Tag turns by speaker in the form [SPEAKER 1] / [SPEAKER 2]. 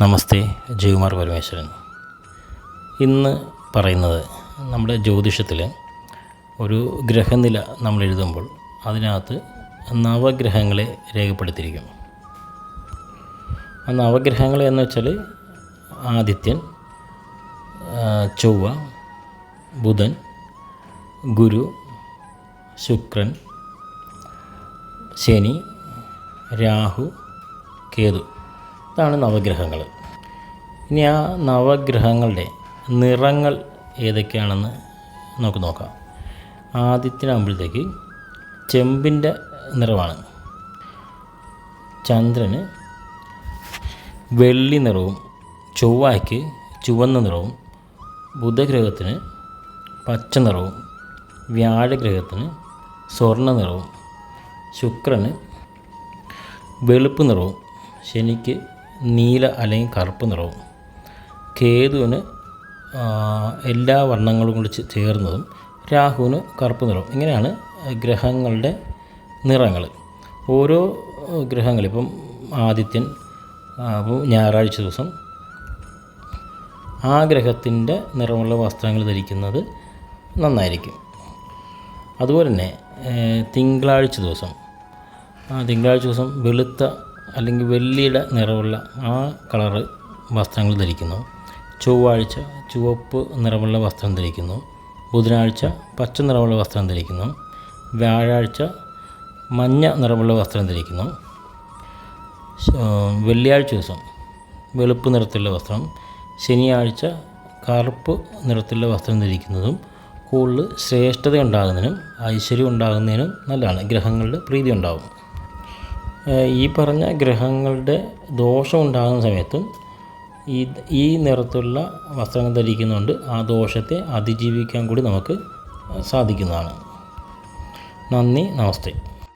[SPEAKER 1] നമസ്തേ ജയകുമാർ പരമേശ്വരൻ. ഇന്ന് പറയുന്നത് നമ്മുടെ ജ്യോതിഷത്തിൽ ഒരു ഗ്രഹനില നമ്മൾ എഴുതുമ്പോൾ അതിനകത്ത് നവഗ്രഹങ്ങളെ രേഖപ്പെടുത്തിയിരിക്കും ആ നവഗ്രഹങ്ങൾ എന്ന് വെച്ചാൽ ആദിത്യൻ ചൊവ്വ ബുധൻ ഗുരു ശുക്രൻ ശനി രാഹു കേതു. ഇതാണ് നവഗ്രഹങ്ങൾ. ഇനി ആ നവഗ്രഹങ്ങളുടെ നിറങ്ങൾ ഏതൊക്കെയാണെന്ന് നമുക്ക് നോക്കാം. ആദ്യത്തിനാകുമ്പോഴത്തേക്ക് ചെമ്പിന്റെ നിറമാണ്. ചന്ദ്രന് വെള്ളി നിറവും ചൊവ്വയ്ക്ക് ചുവന്ന നിറവും ബുധഗ്രഹത്തിന് പച്ച നിറവും വ്യാഴഗ്രഹത്തിന് സ്വർണ നിറവും ശുക്രന് വെളുപ്പ് നിറവും ശനിക്ക് നീല അല്ലെങ്കിൽ കറുപ്പ് നിറവും. കേതുവിന് എല്ലാ വർണങ്ങളും കൂടി ചേർന്നതും രാഹുവിന് കറുപ്പ് നിറവും. ഇങ്ങനെയാണ് ഗ്രഹങ്ങളുടെ നിറങ്ങൾ. ഓരോ ഗ്രഹങ്ങൾ ഇപ്പം ആദിത്യൻ ഞായറാഴ്ച ദിവസം ആ ഗ്രഹത്തിന്റെ നിറമുള്ള വസ്ത്രങ്ങൾ ധരിക്കുന്നത് നന്നായിരിക്കും. അതുപോലെ തന്നെ തിങ്കളാഴ്ച ദിവസം തിങ്കളാഴ്ച ദിവസം വെളുത്ത അല്ലെങ്കിൽ വെള്ളിയുടെ നിറമുള്ള ആ കളറ് വസ്ത്രങ്ങൾ ധരിക്കുന്നു. ചൊവ്വാഴ്ച ചുവപ്പ് നിറമുള്ള വസ്ത്രം ധരിക്കുന്നു. ബുധനാഴ്ച പച്ച നിറമുള്ള വസ്ത്രം ധരിക്കുന്നു. വ്യാഴാഴ്ച മഞ്ഞ നിറമുള്ള വസ്ത്രം ധരിക്കുന്നു. വെള്ളിയാഴ്ച ദിവസം വെളുപ്പ് നിറത്തിലുള്ള വസ്ത്രം. ശനിയാഴ്ച കറുപ്പ് നിറത്തിലുള്ള വസ്ത്രം ധരിക്കുന്നതും കൂടുതൽ ശ്രേഷ്ഠത ഉണ്ടാകുന്നതിനും ഐശ്വര്യം ഉണ്ടാകുന്നതിനും നല്ലതാണ്. ഗ്രഹങ്ങളുടെ പ്രീതി ഉണ്ടാകും ഈ പറഞ്ഞ ഗ്രഹങ്ങളുടെ ദോഷം ഉണ്ടാകുന്ന സമയത്ത് ഈ ഈ നിറത്തിലുള്ള വസ്ത്രങ്ങൾ ധരിക്കുന്നതുകൊണ്ട് ആ ദോഷത്തെ അതിജീവിക്കാൻ കൂടി നമുക്ക് സാധിക്കുന്നതാണ്. നന്ദി നമസ്തേ.